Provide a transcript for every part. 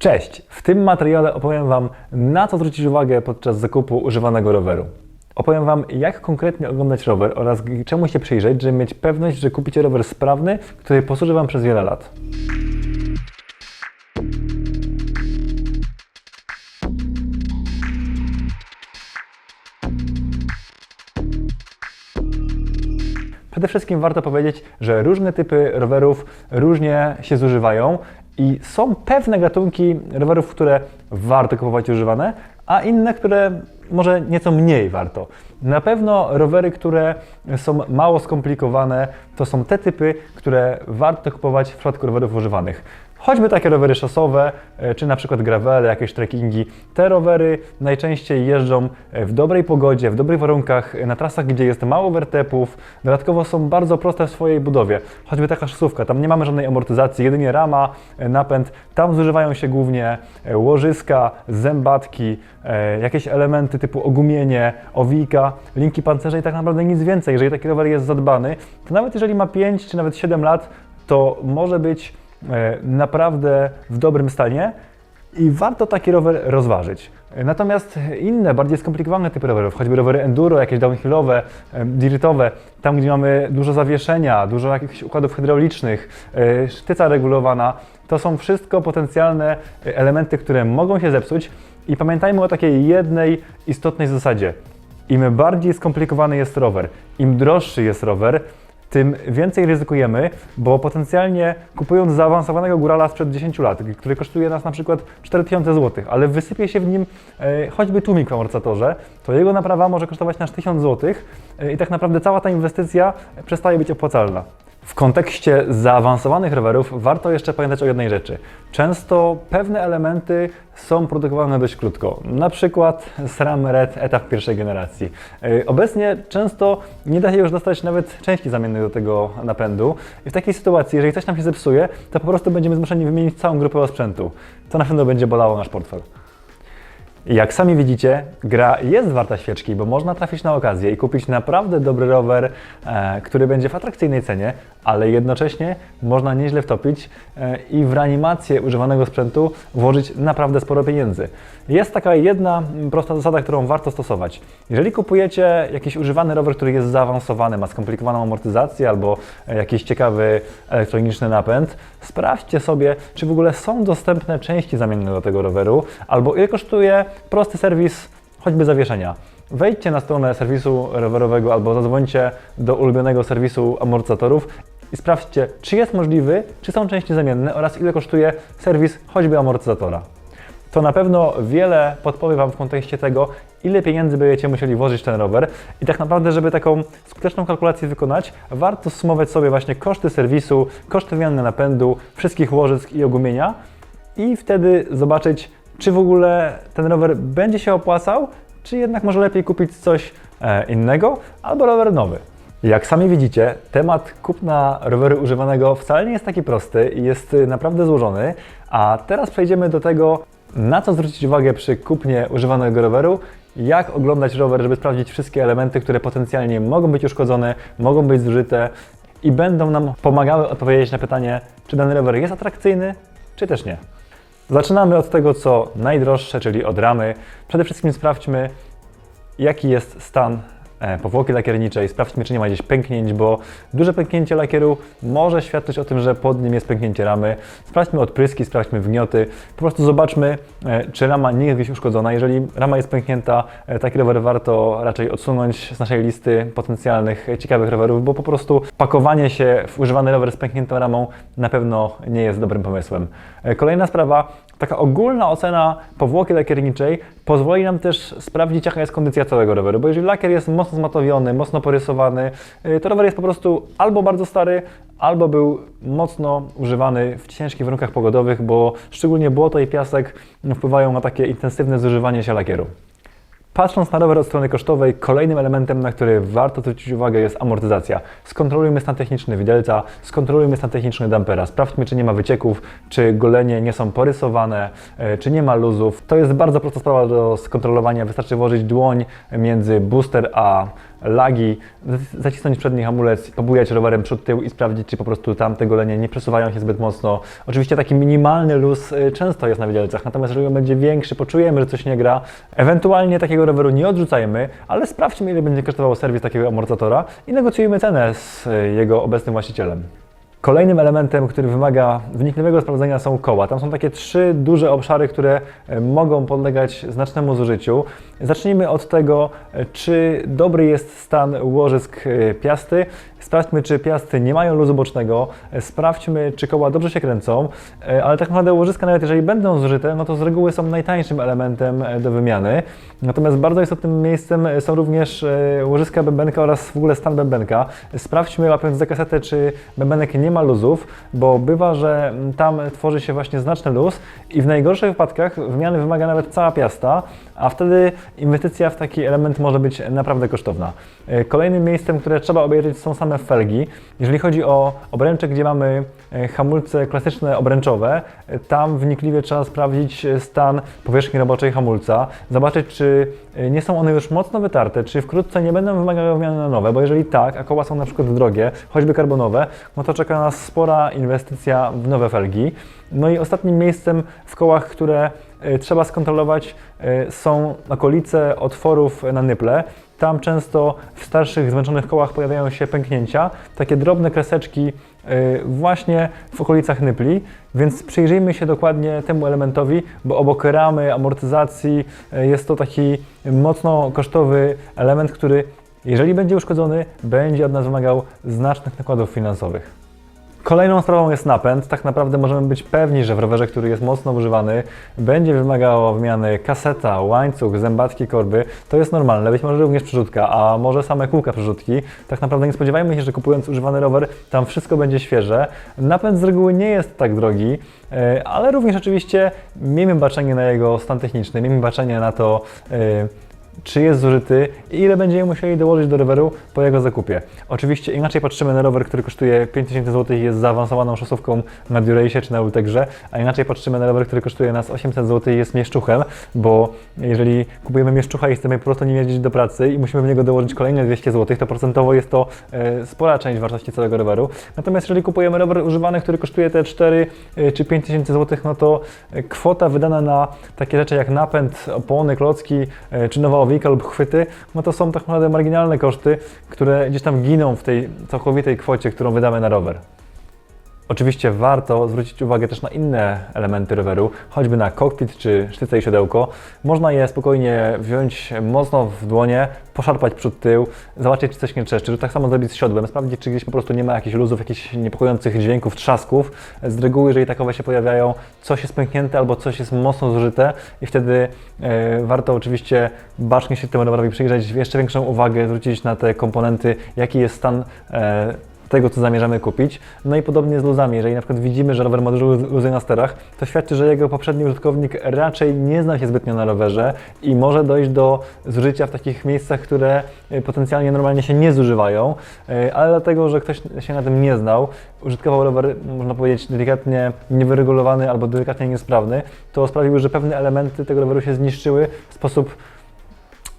Cześć! W tym materiale opowiem Wam, na co zwrócić uwagę podczas zakupu używanego roweru. Opowiem Wam, jak konkretnie oglądać rower oraz czemu się przyjrzeć, żeby mieć pewność, że kupicie rower sprawny, który posłuży Wam przez wiele lat. Przede wszystkim warto powiedzieć, że różne typy rowerów różnie się zużywają i są pewne gatunki rowerów, które warto kupować używane, a inne, które może nieco mniej warto. Na pewno rowery, które są mało skomplikowane, to są te typy, które warto kupować w przypadku rowerów używanych. Choćby takie rowery szosowe, e, czy na przykład gravele, jakieś trekkingi. Te rowery najczęściej jeżdżą e, w dobrej pogodzie, w dobrych warunkach, e, na trasach, gdzie jest mało wertepów. Dodatkowo są bardzo proste w swojej budowie. Choćby taka szosówka, tam nie mamy żadnej amortyzacji, jedynie rama, napęd. Tam zużywają się głównie łożyska, zębatki, jakieś elementy typu ogumienie, owika, linki pancerza i tak naprawdę nic więcej. Jeżeli taki rower jest zadbany, to nawet jeżeli ma 5 czy nawet 7 lat, to może być naprawdę w dobrym stanie i warto taki rower rozważyć. E, natomiast inne, bardziej skomplikowane typy rowerów, choćby rowery enduro, jakieś downhillowe, e, dirtowe, tam gdzie mamy dużo zawieszenia, dużo jakichś układów hydraulicznych, sztyca regulowana, to są wszystko potencjalne elementy, które mogą się zepsuć i pamiętajmy o takiej jednej istotnej zasadzie. Im bardziej skomplikowany jest rower, im droższy jest rower, tym więcej ryzykujemy, bo potencjalnie kupując zaawansowanego górala sprzed 10 lat, który kosztuje nas na przykład 4000 zł, ale wysypie się w nim e, choćby tłumik w amortyzatorze, to jego naprawa może kosztować nasz 1000 zł i tak naprawdę cała ta inwestycja przestaje być opłacalna. W kontekście zaawansowanych rowerów warto jeszcze pamiętać o jednej rzeczy. Często pewne elementy są produkowane dość krótko. Na przykład SRAM Red etap pierwszej generacji. Yy, obecnie często nie da się już dostać nawet części zamiennych do tego napędu i w takiej sytuacji, jeżeli coś nam się zepsuje, to po prostu będziemy zmuszeni wymienić całą grupę osprzętu. To na pewno będzie bolało nasz portfel. Jak sami widzicie, gra jest warta świeczki, bo można trafić na okazję i kupić naprawdę dobry rower, e, który będzie w atrakcyjnej cenie, ale jednocześnie można nieźle wtopić e, i w reanimację używanego sprzętu włożyć naprawdę sporo pieniędzy. Jest taka jedna prosta zasada, którą warto stosować. Jeżeli kupujecie jakiś używany rower, który jest zaawansowany, ma skomplikowaną amortyzację albo jakiś ciekawy elektroniczny napęd, sprawdźcie sobie, czy w ogóle są dostępne części zamienne do tego roweru, albo ile kosztuje prosty serwis choćby zawieszenia. Wejdźcie na stronę serwisu rowerowego albo zadzwońcie do ulubionego serwisu amortyzatorów i sprawdźcie, czy jest możliwy, czy są części zamienne oraz ile kosztuje serwis choćby amortyzatora. To na pewno wiele podpowie Wam w kontekście tego, ile pieniędzy będziecie musieli włożyć w ten rower. I tak naprawdę, żeby taką skuteczną kalkulację wykonać, warto sumować sobie właśnie koszty serwisu, koszty wymiany napędu, wszystkich łożysk i ogumienia i wtedy zobaczyć, czy w ogóle ten rower będzie się opłacał, czy jednak może lepiej kupić coś e, innego albo rower nowy. Jak sami widzicie, temat kupna roweru używanego wcale nie jest taki prosty i jest naprawdę złożony, a teraz przejdziemy do tego, na co zwrócić uwagę przy kupnie używanego roweru, jak oglądać rower, żeby sprawdzić wszystkie elementy, które potencjalnie mogą być uszkodzone, mogą być zużyte i będą nam pomagały odpowiedzieć na pytanie, czy dany rower jest atrakcyjny, czy też nie. Zaczynamy od tego, co najdroższe, czyli od ramy. Przede wszystkim sprawdźmy, jaki jest stan powłoki lakierniczej, sprawdźmy, czy nie ma gdzieś pęknięć, bo duże pęknięcie lakieru może świadczyć o tym, że pod nim jest pęknięcie ramy. Sprawdźmy odpryski, sprawdźmy wnioty, po prostu zobaczmy, e, czy rama nie jest gdzieś uszkodzona. Jeżeli rama jest pęknięta, e, taki rower warto raczej odsunąć z naszej listy potencjalnych ciekawych rowerów, bo po prostu pakowanie się w używany rower z pękniętą ramą na pewno nie jest dobrym pomysłem. Kolejna sprawa, taka ogólna ocena powłoki lakierniczej pozwoli nam też sprawdzić, jaka jest kondycja całego roweru, bo jeżeli lakier jest mocno zmatowiony, mocno porysowany, y, to rower jest po prostu albo bardzo stary, albo był mocno używany w ciężkich warunkach pogodowych, bo szczególnie błoto i piasek wpływają na takie intensywne zużywanie się lakieru. Patrząc na rower od strony kosztowej, kolejnym elementem, na który warto zwrócić uwagę jest amortyzacja. Skontrolujmy stan techniczny widelca, skontrolujmy stan techniczny dampera, sprawdźmy czy nie ma wycieków, czy golenie nie są porysowane, e, czy nie ma luzów. To jest bardzo prosta sprawa do skontrolowania, wystarczy włożyć dłoń między booster a lagi, zac- zacisnąć przedni hamulec, pobujać rowerem przód, tył i sprawdzić, czy po prostu tam te golenie nie przesuwają się zbyt mocno. Oczywiście taki minimalny luz y, często jest na widelcach, natomiast jeżeli on będzie większy, poczujemy, że coś nie gra, ewentualnie takiego roweru nie odrzucajmy, ale sprawdźmy, ile będzie kosztował serwis takiego amortyzatora i negocjujmy cenę z y, jego obecnym właścicielem. Kolejnym elementem, który wymaga wnikliwego sprawdzenia są koła. Tam są takie trzy duże obszary, które e, mogą podlegać znacznemu zużyciu. Zacznijmy od tego, e, czy dobry jest stan łożysk e, piasty. Sprawdźmy, czy piasty nie mają luzu bocznego. Sprawdźmy, czy koła dobrze się kręcą. Ale tak naprawdę łożyska, nawet jeżeli będą zużyte, no to z reguły są najtańszym elementem do wymiany. Natomiast bardzo istotnym miejscem są również łożyska bębenka oraz w ogóle stan bębenka. Sprawdźmy, łapiąc za kasetę, czy bębenek nie ma luzów, bo bywa, że tam tworzy się właśnie znaczny luz i w najgorszych wypadkach wymiany wymaga nawet cała piasta, a wtedy inwestycja w taki element może być naprawdę kosztowna. E, Kolejnym miejscem, które trzeba obejrzeć są same felgi. Jeżeli chodzi o obręcze, gdzie mamy hamulce klasyczne obręczowe, e, tam wnikliwie trzeba sprawdzić e, stan powierzchni roboczej hamulca, zobaczyć, czy e, nie są one już mocno wytarte, czy wkrótce nie będą wymagały wymiany na nowe, bo jeżeli tak, a koła są na przykład drogie, choćby karbonowe, no to czeka nas spora inwestycja w nowe felgi. No i ostatnim miejscem w kołach, które e, trzeba skontrolować, e, są okolice otworów na nyple. Tam często w starszych, zmęczonych kołach pojawiają się pęknięcia, takie drobne kreseczki y, właśnie w okolicach nypli, więc przyjrzyjmy się dokładnie temu elementowi, bo obok ramy, amortyzacji y, jest to taki mocno kosztowy element, który jeżeli będzie uszkodzony, będzie od nas wymagał znacznych nakładów finansowych. Kolejną sprawą jest napęd. Tak naprawdę możemy być pewni, że w rowerze, który jest mocno używany, będzie wymagało wymiany kaseta, łańcuch, zębatki, korby. To jest normalne, być może również przerzutka, a może same kółka przerzutki. Tak naprawdę nie spodziewajmy się, że kupując używany rower, tam wszystko będzie świeże. Napęd z reguły nie jest tak drogi, e, ale również oczywiście miejmy baczenie na jego stan techniczny, miejmy baczenie na to, e, czy jest zużyty i ile będziemy musieli dołożyć do roweru po jego zakupie. Oczywiście inaczej patrzymy na rower, który kosztuje 5000 zł i jest zaawansowaną szosówką na Durace'ie czy na Ultegrze, a inaczej patrzymy na rower, który kosztuje nas 800 zł i jest mieszczuchem, bo jeżeli kupujemy mieszczucha i chcemy po prostu nim jeździć do pracy i musimy w niego dołożyć kolejne 200 zł, to procentowo jest to e, spora część wartości całego roweru. Natomiast jeżeli kupujemy rower używany, który kosztuje te 4 e, czy 5 tysięcy zł, no to e, kwota wydana na takie rzeczy jak napęd, opony, klocki czy nowa owika lub chwyty, no to są tak naprawdę marginalne koszty, które gdzieś tam giną w tej całkowitej kwocie, którą wydamy na rower. Oczywiście warto zwrócić uwagę też na inne elementy roweru, choćby na kokpit czy sztyce i siodełko. Można je spokojnie wziąć mocno w dłonie, poszarpać przód tył, zobaczyć, czy coś nie trzeszczy. Tak samo zrobić z siodłem, sprawdzić, czy gdzieś po prostu nie ma jakichś luzów, jakichś niepokojących dźwięków, trzasków. Z reguły, jeżeli takowe się pojawiają, coś jest pęknięte albo coś jest mocno zużyte i wtedy e, warto oczywiście bacznie się temu rowerowi przyjrzeć, jeszcze większą uwagę zwrócić na te komponenty, jaki jest stan e, tego, co zamierzamy kupić. No i podobnie z luzami. Jeżeli na przykład widzimy, że rower ma duże luzy na sterach, to świadczy, że jego poprzedni użytkownik raczej nie zna się zbytnio na rowerze i może dojść do zużycia w takich miejscach, które y, potencjalnie normalnie się nie zużywają, y, ale dlatego, że ktoś się na tym nie znał, użytkował rower, można powiedzieć, delikatnie niewyregulowany albo delikatnie niesprawny, to sprawiły, że pewne elementy tego roweru się zniszczyły w sposób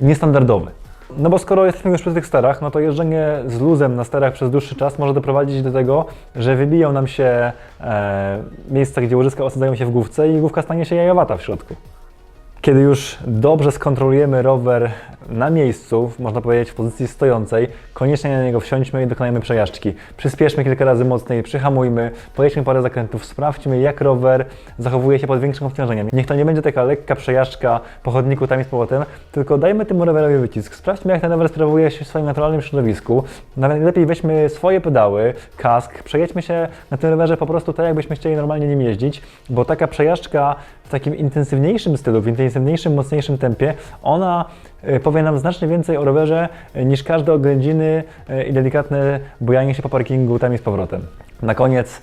niestandardowy. No bo skoro jesteśmy już przy tych sterach, no to jeżdżenie z luzem na sterach przez dłuższy czas może doprowadzić do tego, że wybiją nam się e, miejsca, gdzie łożyska osadzają się w główce i główka stanie się jajowata w środku. Kiedy już dobrze skontrolujemy rower na miejscu, można powiedzieć w pozycji stojącej, koniecznie na niego wsiądźmy i dokonajmy przejażdżki. Przyspieszmy kilka razy mocniej, przyhamujmy, pojedźmy parę zakrętów, sprawdźmy jak rower zachowuje się pod większym obciążeniem. Niech to nie będzie taka lekka przejażdżka po chodniku tam i z powrotem, tylko dajmy temu rowerowi wycisk. Sprawdźmy jak ten rower sprawuje się w swoim naturalnym środowisku. Nawet lepiej weźmy swoje pedały, kask, przejedźmy się na tym rowerze po prostu tak, jakbyśmy chcieli normalnie nim jeździć, bo taka przejażdżka w takim intensywniejszym stylu, w intensywniejszym, mocniejszym tempie, ona e, powie nam znacznie więcej o rowerze e, niż każde oględziny e, i delikatne bujanie się po parkingu tam i z powrotem. Na koniec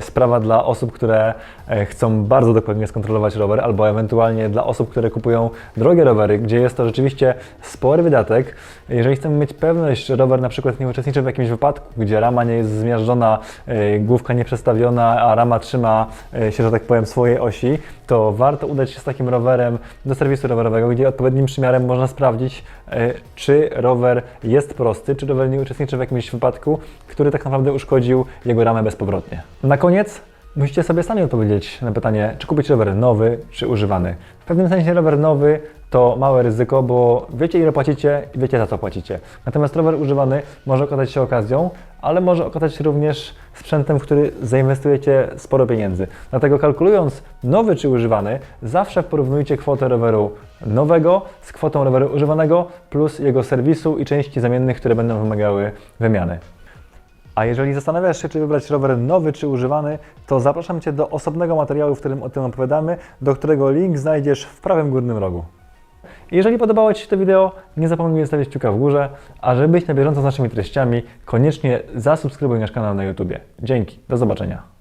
sprawa dla osób, które e, chcą bardzo dokładnie skontrolować rower, albo ewentualnie dla osób, które kupują drogie rowery, gdzie jest to rzeczywiście spory wydatek. Jeżeli chcemy mieć pewność, że rower na przykład nie uczestniczy w jakimś wypadku, gdzie rama nie jest zmiażdżona, e, główka nie przestawiona, a rama trzyma e, się, że tak powiem, swojej osi, to warto udać się z takim rowerem do serwisu rowerowego, gdzie odpowiednim przymiarem można sprawdzić, e, czy rower jest prosty, czy rower nie uczestniczy w jakimś wypadku, który tak naprawdę uszkodził jego ramę bezpowrotnie. Na koniec musicie sobie sami odpowiedzieć na pytanie, czy kupić rower nowy, czy używany. W pewnym sensie rower nowy to małe ryzyko, bo wiecie ile płacicie i wiecie za co płacicie. Natomiast rower używany może okazać się okazją, ale może okazać się również sprzętem, w który zainwestujecie sporo pieniędzy. Dlatego kalkulując nowy czy używany, zawsze porównujcie kwotę roweru nowego z kwotą roweru używanego plus jego serwisu i części zamiennych, które będą wymagały wymiany. A jeżeli zastanawiasz się, czy wybrać rower nowy czy używany, to zapraszam Cię do osobnego materiału, w którym o tym opowiadamy, do którego link znajdziesz w prawym górnym rogu. Jeżeli podobało Ci się to wideo, nie zapomnij zostawić kciuka w górze, a żeby być na bieżąco z naszymi treściami, koniecznie zasubskrybuj nasz kanał na YouTube. Dzięki, do zobaczenia.